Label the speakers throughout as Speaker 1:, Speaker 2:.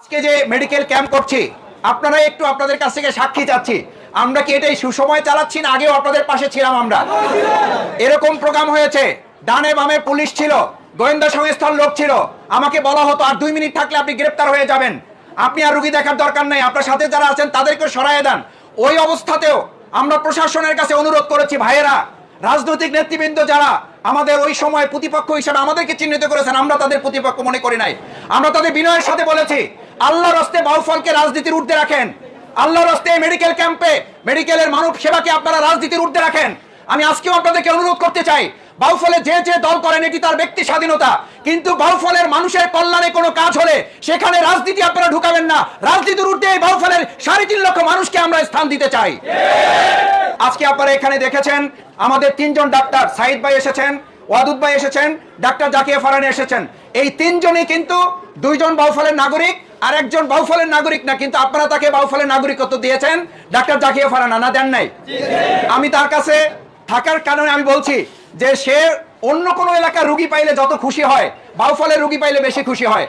Speaker 1: আজকে যে medical camp করছি আপনারা একটু আপনাদের কাছ থেকে সাক্ষী চাচ্ছি। আমরা কি এটাই সুসময় চালাচ্ছি না আগেও আপনাদের পাশে ছিলাম আমরা? এরকম প্রোগ্রাম হয়েছে, ডানে বামে পুলিশ ছিল, গোয়েন্দা সংস্থার লোক ছিল। আমাকে বলা হতো, আর দুই মিনিট থাকলে আপনি গ্রেপ্তার হয়ে যাবেন। আপনি আর রুগী দেখার দরকার নেই। আপনার সাথে যারা আছেন তাদেরকে সরাইয়ে দেন। ওই অবস্থাতেও আমরা প্রশাসনের কাছে অনুরোধ করেছি, ভাইয়েরা, রাজনৈতিক নেতৃবৃন্দ যারা আমাদের ওই সময় প্রতিপক্ষ হিসেবে আমাদেরকে চিহ্নিত করেছেন, আমরা তাদের প্রতিপক্ষ মনে করি নাই। আমরা তাদের বিনয়ের সাথে বলেছি আল্লাহর হস্তে বাউফলকে রাজনীতির ঊর্ধ্বে রাখেন। আল্লাহর হস্তে মেডিকেল ক্যাম্পে মেডিকেলের মানব সেবাকে আপনারা রাজনীতির ঊর্ধ্বে রাখেন। আমি আজকেও আপনাদেরকে অনুরোধ করতে চাই বাউফলে যে যে দল করেন, এটি তার ব্যক্তি স্বাধীনতা। কিন্তু বাউফলের মানুষের কল্যাণে কোনো কাজ হলে সেখানে রাজনীতি আপনারা ঢুকাবেন না। রাজনীতির ঊর্ধ্বে এই বাউফলের সাড়ে তিন লক্ষ মানুষকে আমরা স্থান দিতে চাই। আজকে আপনারা এখানে দেখেছেন, আমাদের তিনজন ডাক্তার, সাইদ ভাই এসেছেন, ওয়াদুদ ভাই এসেছেন, ডাক্তার জাকিয়া ফারানি এসেছেন। এই তিনজনই কিন্তু দুইজন বাউফলের নাগরিক আর একজন বাউফলের নাগরিক না কিন্তু আপনারা তাকে বাউফলের নাগরিকত্ব দিয়েছেন। ডাক্তার জাকিয়া ফারানা না দেন নাই? আমি তার কাছে থাকার কারণে আমি বলছি যে সে অন্য কোনো এলাকার রুগী পাইলে যত খুশি হয় বাউফলের রুগী পাইলে বেশি খুশি হয়।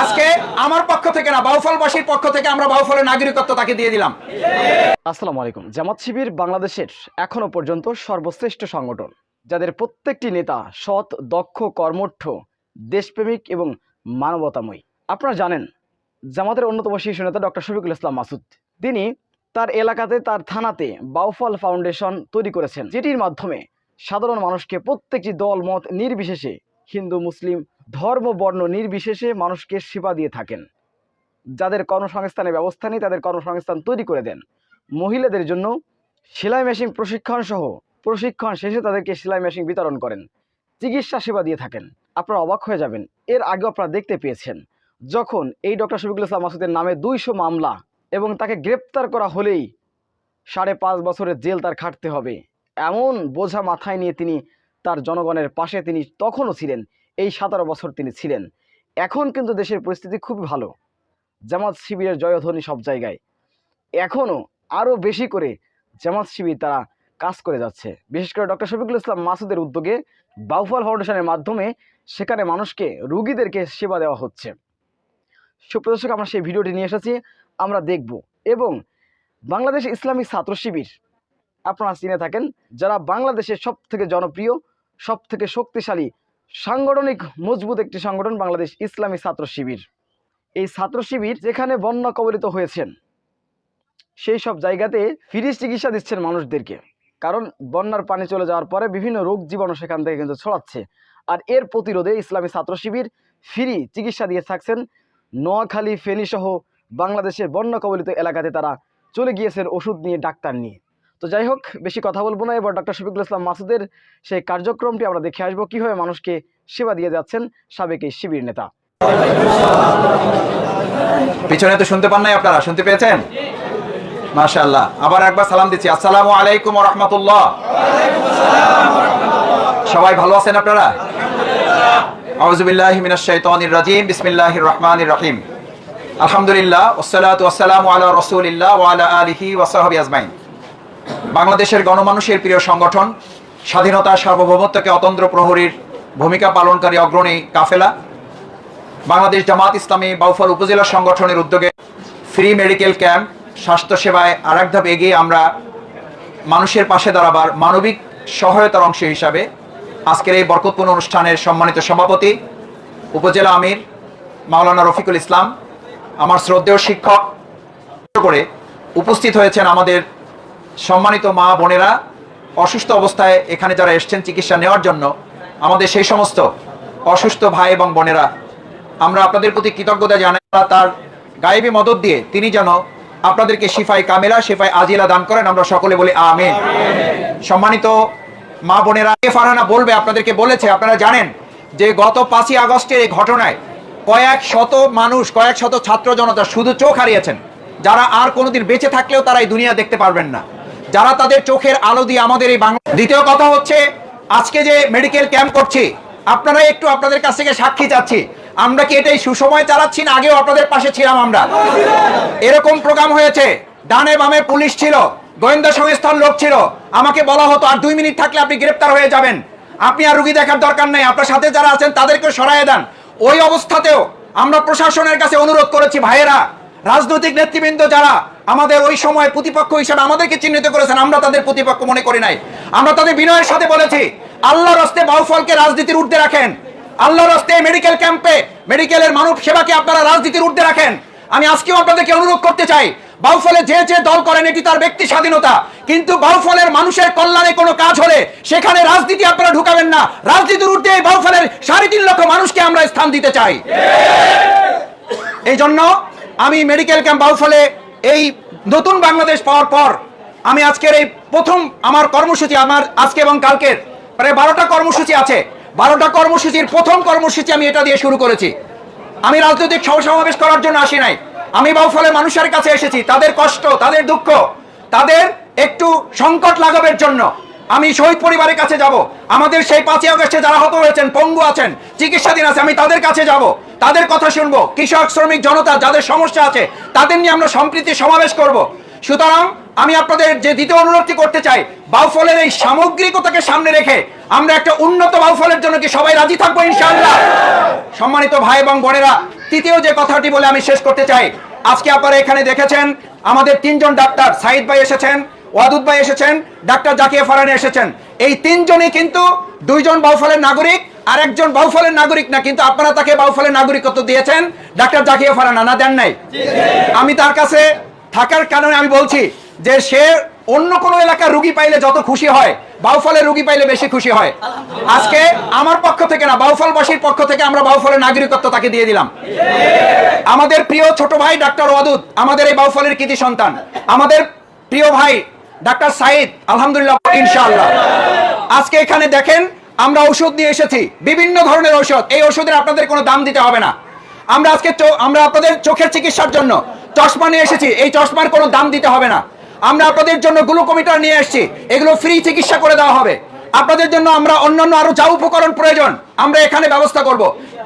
Speaker 1: আজকে আমার পক্ষ থেকে না বাউফলবাসীর পক্ষ থেকে আমরা বাউফলের নাগরিকত্ব তাকে দিয়ে দিলাম।
Speaker 2: আসসালামু আলাইকুম। জামাত শিবির বাংলাদেশের এখনও পর্যন্ত সর্বশ্রেষ্ঠ সংগঠন যাদের প্রত্যেকটি নেতা সৎ দক্ষ কর্মঠ দেশপ্রেমিক এবং মানবতাময়ী। আপনারা জানেন জামাতের অন্যতম শীর্ষ নেতা ডক্টর শফিকুল ইসলাম মাসুদ। তিনি তার এলাকাতে, তার থানাতে বাউফল ফাউন্ডেশন তৈরি করেছেন, যেটির মাধ্যমে সাধারণ মানুষকে প্রত্যেকটি দল, মত নির্বিশেষে, হিন্দু, মুসলিম, ধর্ম, বর্ণ নির্বিশেষে মানুষকে সেবা দিয়ে থাকেন। যাদের কর্মসংস্থানের ব্যবস্থা নেই, তাদের কর্মসংস্থান তৈরি করে দেন। মহিলাদের জন্য সেলাই মেশিন প্রশিক্ষণ সহ প্রশিক্ষণ শেষে তাদেরকে সেলাই মেশিন বিতরণ করেন, চিকিৎসা সেবা দিয়ে থাকেন। আপনারা অবাক হয়ে যাবেন, এর আগে আপনারা দেখতে পেয়েছেন। যখন এই ডক্টর শফিকুল ইসলাম মাসুদের নামে দুইশো মামলা এবং তাকে গ্রেপ্তার করা হলেই সাড়ে পাঁচ বছরের জেল তার খাটতে হবে, এমন বোঝা মাথায় নিয়ে তিনি তার জনগণের পাশে তিনি তখনও ছিলেন, এই সতেরো বছর তিনি ছিলেন। এখন কিন্তু দেশের পরিস্থিতি খুবই ভালো। জামাত শিবিরের জয়ধ্বনি সব জায়গায়। এখনও আরও বেশি করে জামাত শিবির তারা কাজ করে যাচ্ছে। বিশেষ করে ডক্টর শফিকুল ইসলাম মাসুদের উদ্যোগে বাউফল ফাউন্ডেশনের মাধ্যমে সেখানে মানুষকে রুগীদেরকে সেবা দেওয়া হচ্ছে। সুপ্রদর্শক আমরা সেই ভিডিওটি নিয়ে এসেছি। আমরা দেখব এবং বাংলাদেশ ইসলামিক ছাত্র শিবির, আপনারা চিনে থাকেন, যারা বাংলাদেশের সব থেকে জনপ্রিয় সব থেকে শক্তিশালী, সাংগঠনিক, মজবুত একটি সংগঠন বাংলাদেশ ইসলামী ছাত্র শিবির। এই ছাত্র শিবির যেখানে বন্যা কবলিত হয়েছেন, সেই সব জায়গাতে ফ্রি চিকিৎসা দিচ্ছেন মানুষদেরকে। কারণ বন্যার পানি চলে যাওয়ার পরে বিভিন্ন রোগ জীবাণু সেখান থেকে কিন্তু ছড়াচ্ছে। আর এর প্রতিরোধে ইসলামী ছাত্র শিবির ফ্রি চিকিৎসা দিয়ে থাকছেন নোয়াখালী ফেনী সহ বাংলাদেশের বন্যা কবলিত এলাকাতে তারা চলে গিয়েছেন ওষুধ নিয়ে, ডাক্তার নিয়ে। তো যাই হোক, বেশি কথা বলব না। এবার ডক্টর শফিকুল ইসলাম মাসুদের সেই কার্যক্রমটি আমরা দেখে আসব। কীভাবে মানুষকে সেবা দিয়ে যাচ্ছেন সাবেক এই শিবির নেতা?
Speaker 1: পিছনে তো শুনতে পান নাই আপনারা? শুনতে পেয়েছেন? মাশাআল্লাহ। আবার একবার সালাম দিচ্ছি। আসসালামু আলাইকুম রাহমাতুল্লাহ। সবাই ভালো আছেন আপনারা? আউযু বিল্লাহি মিনাশ শাইতানির রাজিম বিসমিল্লাহির রহমানির রহিম আলহামদুলিল্লাহ ওয়াসসালাতু ওয়াসসালামু আলা রাসূলিল্লাহ ওয়া আলা আলিহি ওয়া সাহবিহি আজমাইন। বাংলাদেশের গণমানুষের প্রিয় সংগঠন, স্বাধীনতা সার্বভৌমত্বকে অতন্ত্র প্রহরীর ভূমিকা পালনকারী অগ্রণী কাফেলা। বাংলাদেশ জামাত ইসলামী বাউফল উপজেলা সংগঠনের উদ্যোগে ফ্রি মেডিকেল ক্যাম্প স্বাস্থ্যসেবায় আর এক ধাপ এগিয়ে আমরা মানুষের পাশে দাঁড়াবার মানবিক সহায়তার অংশ হিসাবে আজকের এই বরকতপূর্ণ অনুষ্ঠানের সম্মানিত সভাপতি, উপজেলা আমির মাওলানা রফিকুল ইসলাম, আমার শ্রদ্ধেয় শিক্ষক, করে উপস্থিত হয়েছেন আমাদের সম্মানিত মা বোনেরা। অসুস্থ অবস্থায় এখানে যারা এসছেন চিকিৎসা নেওয়ার জন্য, আমাদের সেই সমস্ত অসুস্থ ভাই এবং বোনেরা, আমরা আপনাদের প্রতি কৃতজ্ঞতা জানাই। তার গায়েবী মদত দিয়ে তিনি যেন আপনাদেরকে শিফাই কামেলা, শিফাই আজিলা দান করেন। আমরা সকলে বলি আমিন। সম্মানিত মা বোনেরা ফারহানা বলবে, আপনাদেরকে বলেছে, আপনারা জানেন যে গত পাঁচই আগস্টের এই ঘটনায় কয়েক শত মানুষ, কয়েক শত ছাত্র জনতা শুধু চোখ হারিয়েছেন। যারা আর কোনোদিন বেঁচে থাকলেও তারা এই দুনিয়া দেখতে পারবেন না। যারা তাদের চোখের আলো দিয়ে আমাদের এই বাংলা দ্বিতীয় কথা হচ্ছে, আজকে যে মেডিকেল ক্যাম্প করছি, আপনারা একটু আপনাদের কাছ থেকে সাক্ষী চাচ্ছি। আমরা কি এটাই সুসময় চালাচ্ছি না আগেও আপনাদের পাশে ছিলাম আমরা? এরকম প্রোগ্রাম হয়েছে, ডানে বামে পুলিশ ছিল। গোয়েন্দা সংস্থার লোক ছিল। আমাকে বলা হতো, আর দুই মিনিট থাকলে আপনি গ্রেপ্তার হয়ে যাবেন। আপনি আর রুগী দেখার দরকার নেই। আপনার সাথে যারা আছেন, তাদেরকে সরাইয়ে দেন। ওই অবস্থাতেও আমরা প্রশাসনের কাছে অনুরোধ করেছি, ভাইয়েরা, রাজনৈতিক নেতৃবৃন্দ যারা আমাদের ওই সময় প্রতিপক্ষ হিসাবে আমাদেরকে চিহ্নিত করেছেন, আমরা তাদের প্রতিপক্ষ মনে করি নাই। আমরা তাদের বিনয়ের সাথে বলেছি, আল্লাহর হস্তে বাউফলকে রাজনীতির ঊর্ধ্বে রাখেন। আল্লাহর হস্তে মেডিকেল ক্যাম্পে মেডিকেলের মানব সেবাকে আপনারা রাজনীতির ঊর্ধ্বে রাখেন। আমি আজকেও আপনাদেরকে অনুরোধ করতে চাই বাউফলে যে যে দল করেন, এটি তার ব্যক্তি স্বাধীনতা। কিন্তু বাউফলের মানুষের কল্যাণে কোনো কাজ হলে সেখানে রাজনীতি আপনারা ঢুকাবেন না। রাজনীতির ঊর্ধ্বে এই বাউফলের সাড়ে তিন লক্ষ মানুষকে আমরা স্থান দিতে চাই। এই জন্য আমি মেডিকেল ক্যাম্প বাউফলে এই নতুন বাংলাদেশ পাওয়ার পর আমি আজকের এই প্রথম আমার কর্মসূচি, আমার আজকে এবং কালকের প্রায় বারোটা কর্মসূচি আছে। বারোটা কর্মসূচির প্রথম কর্মসূচি আমি এটা দিয়ে শুরু করেছি। আমি রাজনৈতিক সমাবেশ করার জন্য আসি নাই। আমি বাউফলের মানুষের কাছে এসেছি, তাদের কষ্ট, তাদের দুঃখ, তাদের একটু সংকট লাঘবের জন্য। আমি শহীদ পরিবারের কাছে যাব। আমাদের সেই পাঁচই আগস্টে যারা হত হয়েছেন, পঙ্গু আছেন, চিকিৎসাধীন আছে, আমি তাদের কাছে যাব। তাদের কথা শুনব। কৃষক, শ্রমিক, জনতা, যাদের সমস্যা আছে, তাদের নিয়ে আমরা সম্প্রীতি সমাবেশ করব। সুতরাং আমি আপনাদের যে দ্বিতীয় অনুরোধটি করতে চাই, বাউফলের এই সামগ্রিকতাকে সামনে রেখে আমরা একটা উন্নত বাউফলের জন্য কি সবাই রাজি থাকব ইনশাআল্লাহ? সম্মানিত ভাই এবং বোনেরা তৃতীয় যে কথাটি বলে আমি শেষ করতে চাই আজকে আপনারা এখানে দেখেছেন আমাদের তিনজন ডাক্তার সাইদ ভাই এসেছেন ওয়াদুদ ভাই এসেছেন ডাক্তার জাকিয়া ফারানি এসেছেন। এই তিনজনই কিন্তু দুইজন বাউফলের নাগরিক আর একজন বাউফলের নাগরিক না কিন্তু আপনারা তাকে বাউফলের নাগরিকত্ব দিয়েছেন। ডাক্তার জাকিয়া ফারানা না দেন নাই? আমি তার কাছে থাকার কারণে আমি বলছি যে সে অন্য কোনো এলাকার রুগী পাইলে যত খুশি হয়, বাউফলের রুগী পাইলে বেশি খুশি হয়। আজকে আমার পক্ষ থেকে না, বাউফলবাসীর পক্ষ থেকে আমরা বাউফলের নাগরিকত্ব তাকে দিয়ে দিলাম। আমাদের প্রিয় ছোট ভাই ডাক্তার ওয়াদুদ, আমাদের এই বাউফলের কৃতি সন্তান। আমাদের প্রিয় ভাই ডাক্তার সাইদ, আলহামদুলিল্লাহ, ইনশাআল্লাহ। আজকে এখানে দেখেন, আমরা ওষুধ নিয়ে এসেছি। বিভিন্ন ধরনের ঔষধ, এই ওষুধের আপনাদের কোনো দাম দিতে হবে না। আমরা আজকে আমরা আপনাদের চোখের চিকিৎসার জন্য চশমা নিয়ে এসেছি। এই চশমার কোনো দাম দিতে হবে না। আমরা আপনাদের জন্য গ্লুকোমিটার নিয়ে এসেছি এগুলো ফ্রি চিকিৎসা করে দেওয়া হবে। আপনাদের জন্য আমরা অন্যান্য আরও যা উপকরণ প্রয়োজন, আমরা এখানে ব্যবস্থা করব।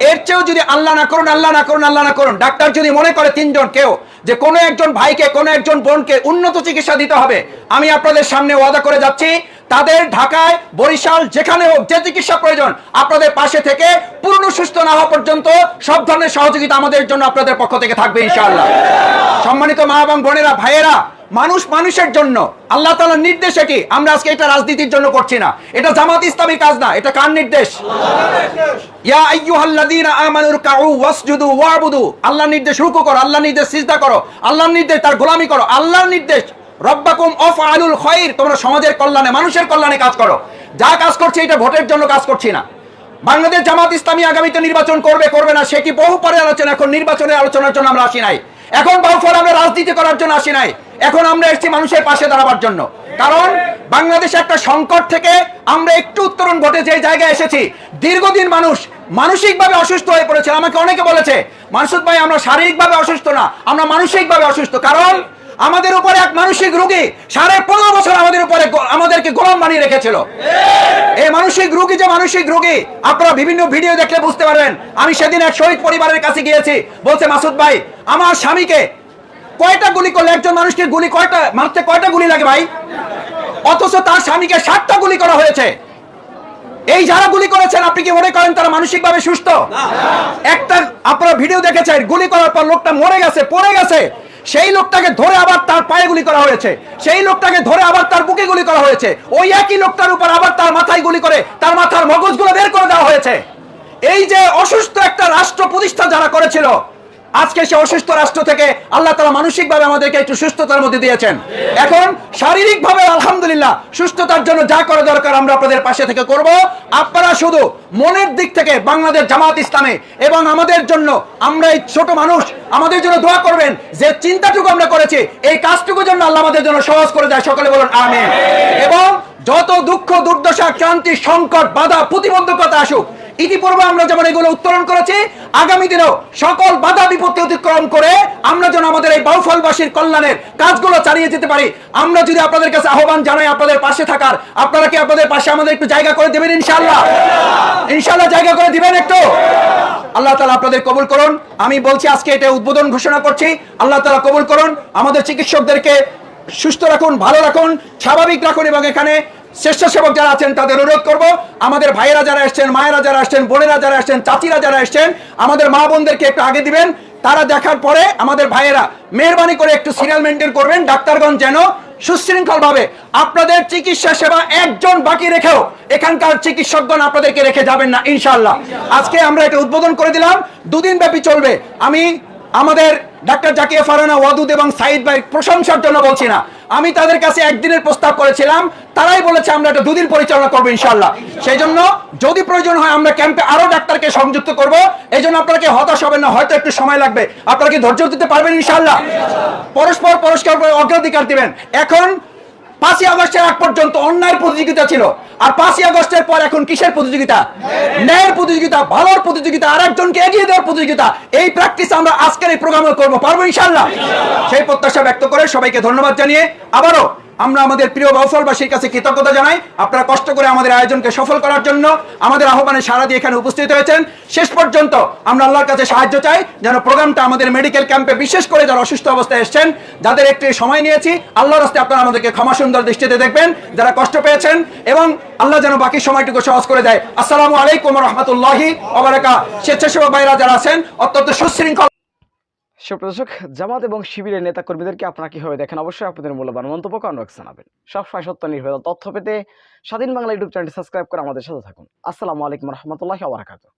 Speaker 1: এর চেয়েও যদি আল্লাহ না করুন, আল্লাহ না করুন, আল্লাহ না করুন, ডাক্তার যদি মনে করে তিনজন কেউ যে কোনো একজন ভাইকে, কোনো একজন বোনকে উন্নত চিকিৎসা দিতে হবে, আমি আপনাদের সামনে ওয়াদা করে যাচ্ছি, তাদের ঢাকায়, বরিশাল, যেখানে হোক যে চিকিৎসা প্রয়োজন, আপনাদের পাশে থেকে পূর্ণ সুস্থ না হওয়া পর্যন্ত সব ধরনের সহযোগিতা আমাদের জন্য আপনাদের পক্ষ থেকে থাকবে, ইনশাআল্লাহ। সম্মানিত মা এবং বোনেরা, ভাইয়েরা মানুষ মানুষের জন্য। আল্লাহ তাআলার নির্দেশ এটি। আমরা আজকে এটা রাজনীতির জন্য করছি না। এটা জামাত ইসলামী কাজ না। এটা কার নির্দেশ? আল্লাহর নির্দেশ রুকু করো আল্লাহ নির্দেশ সিজদা করো, আল্লাহর নির্দেশ তার গোলামি করো, আল্লাহর নির্দেশ রব্বাকুম আফআলুল খায়র তোমরা সমাজের কল্যাণে, মানুষের কল্যাণে কাজ করো। যা কাজ করছে এটা ভোটের জন্য কাজ করছি না। বাংলাদেশ জামাত ইসলামী আগামীতে নির্বাচন করবে করবে না সেটি বহু পরে আলোচনা, এখন নির্বাচনের আলোচনার জন্য আমরা আসি নাই। এখন বাউফল আমরা রাজনীতি করার জন্য আসি নাই। এখন আমরা এসেছি মানুষের পাশে দাঁড়াবার জন্য। কারণ বাংলাদেশ একটা সংকট থেকে আমরা একটু উত্তরণ ঘটে যে জায়গায় এসেছি, দীর্ঘদিন মানুষ মানসিকভাবে অসুস্থ হয়ে পড়েছে। আমাকে অনেকে বলেছে মানসুদ ভাই, আমরা শারীরিকভাবে অসুস্থ না, আমরা মানসিকভাবে অসুস্থ। কারণ আমাদের উপরে এক মানসিক রোগী সাড়ে পনেরো বছর আমাদের উপরে আমাদেরকে গোলাম বানিয়ে রেখেছিল। এই মানসিক রোগী যে মানসিক রোগী, আপনারা বিভিন্ন ভিডিও দেখলে বুঝতে পারবেন। আমি সেদিন এক শহীদ পরিবারের কাছে গিয়েছি, বলছে, মাসুদ ভাই, আমার স্বামীকে কয়টা গুলি করলে একজন মানুষকে গুলি কয়টা মারতে কয়টা গুলি লাগে ভাই? অথচ তার স্বামীকে সাতটা গুলি করা হয়েছে। এই যারা গুলি করেছেন আপনি কি মনে করেন তারা মানসিকভাবে সুস্থ? একটা আপনারা ভিডিও দেখেছেন গুলি করার পর লোকটা মরে গেছে পড়ে গেছে। সেই লোকটাকে ধরে আবার তার পায়ে গুলি করা হয়েছে। সেই লোকটাকে ধরে আবার তার বুকে গুলি করা হয়েছে। ওই একই লোকটার উপর আবার তার মাথায় গুলি করে তার মাথার মগজগুলো বের করে দেওয়া হয়েছে। এই যে অসুস্থ একটা রাষ্ট্র প্রতিষ্ঠা যারা করেছিল আজকে সে অসুস্থ রাষ্ট্র থেকে আল্লাহ তালা মানসিকভাবে আমাদেরকে একটু সুস্থতার মধ্যে দিয়েছেন। এখন শারীরিকভাবে আলহামদুলিল্লাহ সুস্থতার জন্য যা করা দরকার আমরা আপনাদের পাশে থেকে করব। আপনারা শুধু মনের দিক থেকে বাংলাদেশ জামাত ইসলামে এবং আমাদের জন্য আমরা এই ছোট মানুষ, আমাদের জন্য দোয়া করবেন যে চিন্তাটুকু আমরা করেছি, এই কাজটুকু জন্য আল্লাহ আমাদের জন্য সহজ করে দেয়। সকলে বলুন, আমেন। এবং যত দুঃখ, দুর্দশা ক্রান্তি সংকট, বাধা, প্রতিবন্ধকতা আসুক ইতিপূর্বে আমরা যেমন এগুলো উত্তোলন করেছি, আগামী দিনেও সকল বাধা বিপত্তি অতিক্রম করে আমরা যেন আমাদের এই বাউফলবাসীর কল্যাণের কাজগুলো চালিয়ে যেতে পারি। আমরা যদি আপনাদের কাছে আহ্বান জানাই আপনাদের পাশে থাকার, আপনারা কি আপনাদের পাশে আমাদের একটু জায়গা করে দেবেন ইনশাআল্লাহ? ইনশাআল্লাহ জায়গা করে দিবেন একটু। আল্লাহ তালা আপনাদের কবুল করুন। আমি বলছি, আজকে এটা উদ্বোধন ঘোষণা করছি। আল্লাহ তালা কবুল করুন। আমাদের চিকিৎসকদেরকে সুস্থ রাখুন, ভালো রাখুন, স্বাভাবিক রাখুন এবং এখানে স্বেচ্ছাসেবক যারা আছেন, তাদের অনুরোধ করব, আমাদের ভাইয়েরা যারা এসছেন, মায়েরা যারা আসছেন বোনেরা যারা আসছেন চাচিরা যারা এসছেন, আমাদের মা বোনদেরকে একটু আগে দিবেন, তারা দেখার পরে আমাদের ভাইয়েরা মেহরবানি করে একটু সিরিয়াল মেনটেন করবেন, ডাক্তারগণ যেন সুশৃঙ্খল ভাবে আপনাদের চিকিৎসা সেবা একজন বাকি রেখেও এখানকার চিকিৎসকগণ আপনাদেরকে রেখে যাবেন না ইনশাল্লাহ আজকে আমরা এটা উদ্বোধন করে দিলাম, দুদিন ব্যাপী চলবে। আমি আমাদের ডাক্তার জাকিয়া ফারানা ওয়াদুদ এবং সাইদ ভাই প্রশংসার জন্য বলছি না আমি তাদের কাছে একদিনের প্রস্তাব করেছিলাম, তারাই বলেছে আমরা এটা দুদিন পরিচালনা করব ইনশাল্লাহ সেই জন্য যদি প্রয়োজন হয় আমরা ক্যাম্পে আরও ডাক্তারকে সংযুক্ত করব এই জন্য আপনাকে হতাশ হবেন না? হয়তো একটু সময় লাগবে। আপনারা কি ধৈর্য দিতে পারবেন ইনশাল্লাহ পরস্পর পরস্পর করে অগ্রাধিকার দিবেন। এখন পাঁচই আগস্টের আগ পর্যন্ত অন্যায়ের প্রতিযোগিতা ছিল। আর পাঁচই আগস্টের পর এখন কিসের প্রতিযোগিতা? ন্যায়ের প্রতিযোগিতা, ভালোর প্রতিযোগিতা আর একজনকে এগিয়ে দেওয়ার প্রতিযোগিতা। এই প্র্যাকটিস আমরা আজকের এই প্রোগ্রামে করব, পারব ইনশাল্লাহ সেই প্রত্যাশা ব্যক্ত করে সবাইকে ধন্যবাদ জানিয়ে আবারও আমরা আমাদের প্রিয় বাউফলবাসীর কাছে কৃতজ্ঞতা জানাই। আপনারা কষ্ট করে আমাদের আয়োজনকে সফল করার জন্য আমাদের আহ্বানে সারা দিয়ে এখানে উপস্থিত হয়েছেন। শেষ পর্যন্ত আমরা আল্লাহর কাছে সাহায্য চাই যেন প্রোগ্রামটা আমাদের মেডিকেল ক্যাম্পে বিশেষ করে যারা অসুস্থ অবস্থায় এসেছেন, যাদের একটু সময় নিয়েছি, আল্লাহর রাস্তে আপনারা আমাদেরকে ক্ষমা সুন্দর দৃষ্টিতে দেখবেন, যারা কষ্ট পেয়েছেন এবং আল্লাহ যেন বাকি সময়টুকু সহজ করে দেয়। আসসালামু আলাইকুম রহমতুল্লাহি ওবারাকা স্বেচ্ছাসেবক ভাইরা যারা আছেন, অত্যন্ত সুশৃঙ্খল
Speaker 2: সুপ্রদর্শক জামাত এবং শিবিরের নেতা কর্মীদেরকে আপনারা কীভাবে দেখেন? অবশ্যই আপনাদের মূল্যবান মন্তব্য কমেন্ট জানাবেন। সবসময় সত্য নির্ভেজাল তথ্য পেতে স্বাধীন বাংলা ইউটিউব চ্যানেলটি সাবস্ক্রাইব করে আমাদের সাথে থাকুন। আসসালামু আলাইকুম রহমতুল্লাহ ওবরাকাতুহ